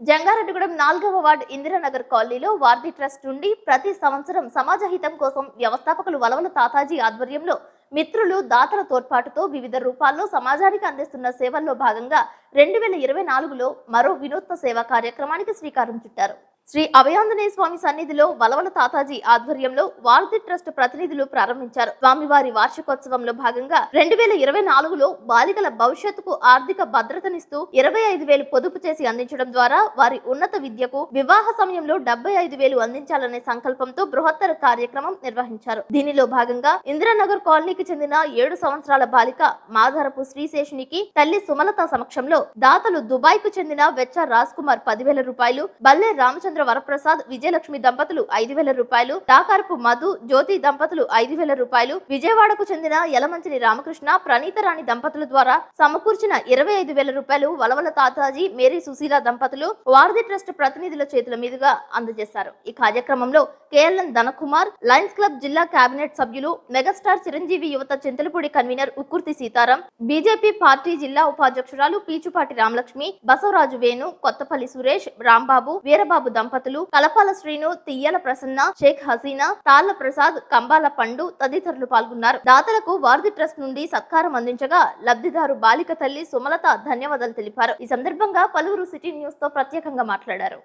జంగారెడ్డిగూడెం నాలుగవ వార్డు ఇందిరానగర్ కాలనీలో వార్ది ట్రస్ట్ నుండి ప్రతి సంవత్సరం సమాజ హితం కోసం వ్యవస్థాపకులు వలవల తాతాజీ ఆధ్వర్యంలో మిత్రులు దాతల తోడ్పాటుతో వివిధ రూపాల్లో సమాజానికి అందిస్తున్న సేవల్లో భాగంగా రెండు వేల ఇరవై నాలుగులో మరో వినూత్న సేవా కార్యక్రమానికి శ్రీకారం చుట్టారు. శ్రీ అభయాంజనేయ స్వామి సన్నిధిలో వలవల తాతాజీ ఆధ్వర్యంలో వారధి ట్రస్ట్ ప్రతినిధులు ప్రారంభించారు. స్వామివారి వార్షికోత్సవంలో భాగంగా రెండు వేల ఇరవై నాలుగులో బాలికల భవిష్యత్తుకు ఆర్థిక భద్రతనిస్తూ ఇరవై ఐదు వేలు పొదుపు చేసి అందించడం ద్వారా వారి ఉన్నత విద్యకు వివాహ సమయంలో డెబ్బై ఐదు వేలు అందించాలనే సంకల్పంతో బృహత్తర కార్యక్రమం నిర్వహించారు. దీనిలో భాగంగా ఇందిరానగర్ కాలనీకి చెందిన ఏడు సంవత్సరాల బాలిక మాధారపు శ్రీశేషునికి తల్లి సుమలత సమక్షంలో దాతలు దుబాయ్కు చెందిన వెచ్చ రాజ్ కుమార్ పదివేల రూపాయలు బల్లె రామచంద్ర వరప్రసాద్ విజయలక్ష్మి దంపతులు ఐదు వేల రూపాయలు టాకారపు మధు జ్యోతి దంపతులు ఐదు వేల రూపాయలు విజయవాడకు చెందిన యలమంచిని రామకృష్ణ ప్రణీత రాణి దంపతుల ద్వారా సమకూర్చిన ఇరవై ఐదు వేల రూపాయలు వలవల తాతాజీ మేరీ సుశీల దంపతులు వారధి ట్రస్ట్ ప్రతినిధుల చేతుల మీదుగా అందజేశారు. ఈ కార్యక్రమంలో K L N Dhanakumar lions club జిల్లా కేబినెట్ సభ్యులు మెగాస్టార్ చిరంజీవి యువత Chintalapudi convener Ukkurthi Sitaram BJP party జిల్లా ఉపాధ్యక్షురాలు పీచుపాటి రామలక్ష్మి బసవరాజు వేణు కొత్తపల్లి సురేష్ రాంబాబు వీరబాబు దంపతులు కలపాల శ్రీను తియ్యల ప్రసన్న షేక్ హసీనా తాళ్ళ ప్రసాద్ కంబాల పండు తదితరులు పాల్గొన్నారు. దాతలకు వారధి ట్రస్ట్ నుండి సత్కారం అందించగా లబ్ధిదారు బాలిక తల్లి సుమలత ధన్యవాదాలు తెలిపారు. ఈ సందర్భంగా పలువురు సిటీ న్యూస్తో ప్రత్యేకంగా మాట్లాడారు.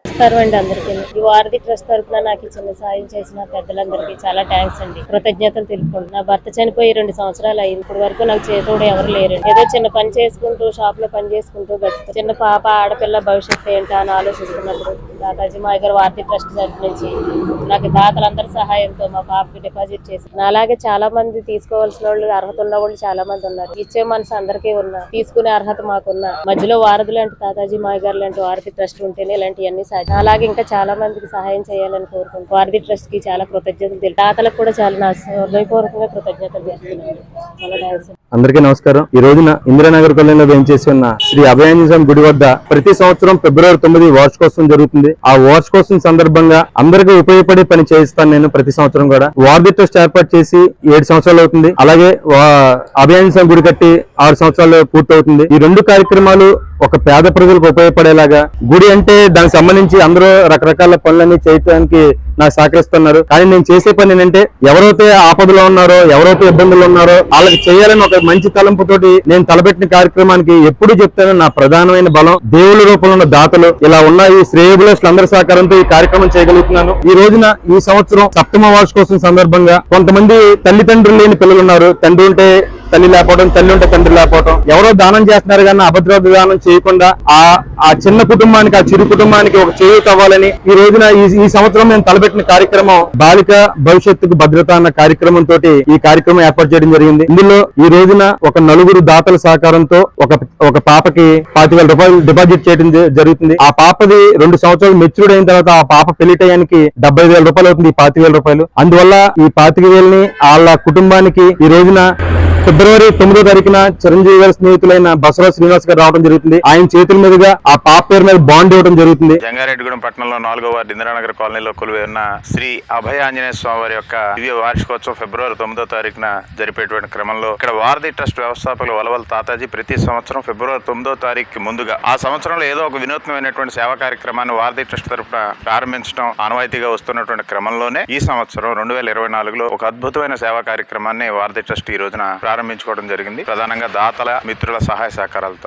అందరికీ. వారధి ట్రస్ట్ తరఫున నాకు చిన్న సాయం చేసిన పెద్దలందరికీ చాలా థ్యాంక్స్ అండి. కృతజ్ఞతలు తెలుపుకుంటున్నా నా భర్త చనిపోయి రెండు సంవత్సరాలు అయింది. ఇప్పటి వరకు నాకు చేతోడు ఎవరు లేరండి. ఏదో చిన్న పని చేసుకుంటూ షాప్లో పని చేసుకుంటూ గడుపుతూ చిన్న పాప ఆడపిల్ల భవిష్యత్తు ఏంటా అని ఆలోచిస్తున్నప్పుడు దాదాజీ మా దగ్గర వారధి ట్రస్ట్ తరఫు నుంచి నాకు దాతలందరి సహాయంతో మా పాపకి డిపాజిట్ చేసి అలాగే చాలా మంది తీసుకోవాల్సిన వాళ్ళు అర్హత ఉన్న వాళ్ళు చాలా మంది ఉన్నారు. ఇచ్చే మనసు అందరికీ ఉన్నా తీసుకునే అర్హత మాకున్నా మధ్యలో వారధి లాంటి తాతాజీ మాయ గారు లాంటి వారధి ట్రస్ట్ ఉంటేనే ఇలాంటివన్నీ సాధ్యం. అలాగే ఇంకా చాలా మందికి సహాయం చేయాలని కోరుకుంటున్నాను వారధి ట్రస్ట్కి చాలా కృతజ్ఞతలు తెలుపు దాతలకు కూడా చాలా నా హృదయపూర్వకంగా కృతజ్ఞతలు తెలుపుతున్నాను. చాలా అందరికీ నమస్కారం. ఈ రోజున ఇందిరానగర్ కాలనీలో వేయించేసి ఉన్న శ్రీ అభయాంజనేయ గుడి వద్ద ప్రతి సంవత్సరం ఫిబ్రవరి తొమ్మిది వార్షికోత్సవం జరుగుతుంది. ఆ వార్షికోత్సవం సందర్భంగా అందరికీ ఉపయోగపడే పని చేయిస్తాను నేను ప్రతి సంవత్సరం కూడా. వార్ది ట్రస్ట్ ఏర్పాటు చేసి ఏడు సంవత్సరాలు అవుతుంది. అలాగే అభయాంజనేయ గుడి కట్టి ఆరు సంవత్సరాలు పూర్తవుతుంది. ఈ రెండు కార్యక్రమాలు ఒక పేద ప్రజలకు ఉపయోగపడేలాగా గుడి అంటే దానికి సంబంధించి అందరూ రకరకాల పనులన్నీ చేయటానికి నాకు సహకరిస్తున్నారు. కానీ నేను చేసే పని ఏంటంటే ఎవరైతే ఆపదలో ఉన్నారో ఎవరైతే ఇబ్బందులు ఉన్నారో వాళ్ళకి చేయాలని ఒక మంచి తలంపుతోటి నేను తలపెట్టిన కార్యక్రమానికి ఎప్పుడు చెప్తాను నా ప్రధానమైన బలం దేవుల రూపంలో ఉన్న దాతలు ఇలా ఉన్న ఈ శ్రేయబులస్టులు అందరి సహకారంతో ఈ కార్యక్రమం చేయగలుగుతున్నాను. ఈ రోజున ఈ సంవత్సరం సప్తమ వార్షికోత్సవం సందర్భంగా కొంతమంది తల్లిదండ్రులు లేని పిల్లలు ఉన్నారు. తండ్రి ఉంటే తల్లి లేకపోవడం తల్లి ఉంటే తండ్రి లేకపోవడం ఎవరో దానం చేస్తున్నారు కానీ అభద్రత దానం చేయకుండా ఆ ఆ చిన్న కుటుంబానికి ఆ చిరు కుటుంబానికి ఒక చేయూత అవ్వాలని ఈ రోజున ఈ సంవత్సరం నేను తలపెట్టిన కార్యక్రమం బాలిక భవిష్యత్తుకు భద్రత అన్న కార్యక్రమం తోటి ఈ కార్యక్రమం ఏర్పాటు చేయడం జరిగింది. ఇందులో ఈ రోజున ఒక నలుగురు దాతల సహకారంతో ఒక ఒక పాపకి పాతి వేల రూపాయలు డిపాజిట్ చేయడం జరుగుతుంది. ఆ పాపది రెండు సంవత్సరాలు మెచ్యూర్డ్ అయిన తర్వాత ఆ పాప పెళ్ళి టయానికి డెబ్బై వేల రూపాయలు అవుతుంది ఈ పాతి వేల రూపాయలు. అందువల్ల ఈ పాతిక వేలని వాళ్ళ కుటుంబానికి ఈ రోజున ఫిబ్రవరి తొమ్మిదో తారీఖున చిరంజీవి గారి స్నేహితులైన బసవరాజ్ శ్రీనివాస్ గారు రావడం జరుగుతుంది. ఆయన చేతుల మీదుగా ఆ పాప పేరు మీద బాండ్ ఇవ్వడం జరుగుతుంది. జంగారెడ్డిగూడెం పట్టణంలో నాలుగో వార్డు ఇందిరానగర్ కాలనీలో కొలువై ఉన్న శ్రీ అభయ ఆంజనేయ స్వామి వారి యొక్క దివ్య వార్షికోత్సవం ఫిబ్రవరి తొమ్మిదో తారీఖున జరిపేటువంటి క్రమంలో ఇక్కడ వారధి ట్రస్ట్ వ్యవస్థాపకులు వలవల తాతాజీ ప్రతి సంవత్సరం ఫిబ్రవరి తొమ్మిదో తారీఖు ముందుగా ఆ సంవత్సరంలో ఏదో ఒక వినూత్నమైనటువంటి సేవా కార్యక్రమాన్ని వారధి ట్రస్ట్ తరఫున ప్రారంభించడం ఆనవాయితీగా వస్తున్నటువంటి క్రమంలోనే ఈ సంవత్సరం రెండు వేల ఇరవై నాలుగులో ఒక అద్భుతమైన సేవా కార్యక్రమాన్ని వారధి ట్రస్ట్ ఈ రోజున ప్రారంభించుకోవడం జరిగింది. ప్రధానంగా దాతల మిత్రుల సహాయ సహకారాలతో.